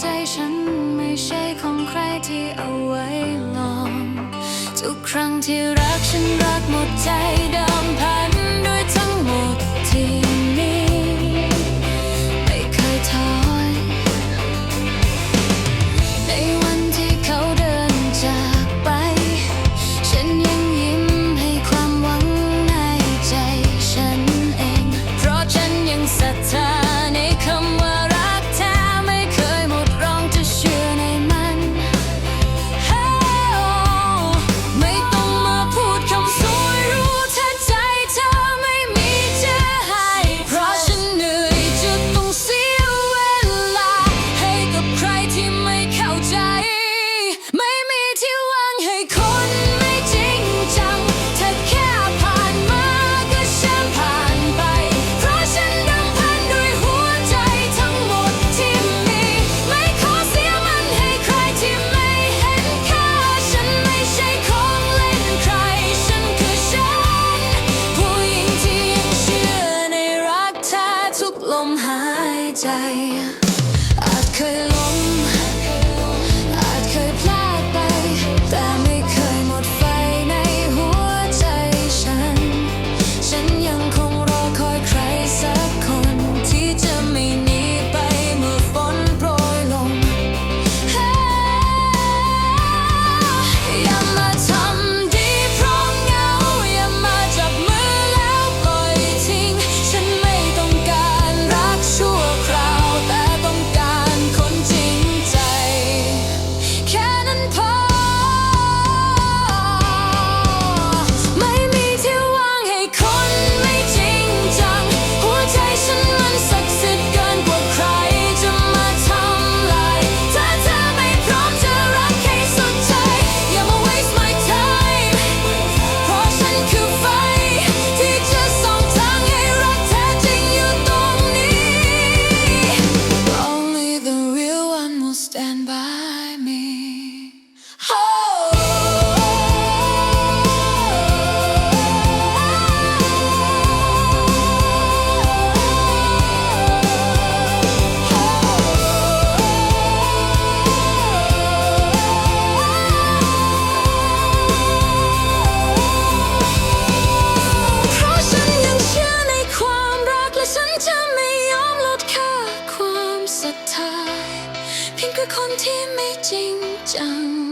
ใจฉันไม่ใช่ของใครที่เอาไว้ลอง ทุกครั้งที่รักฉันรักหมดใจเดิมพัน ใจ อาจเคยล้ม คือ没进江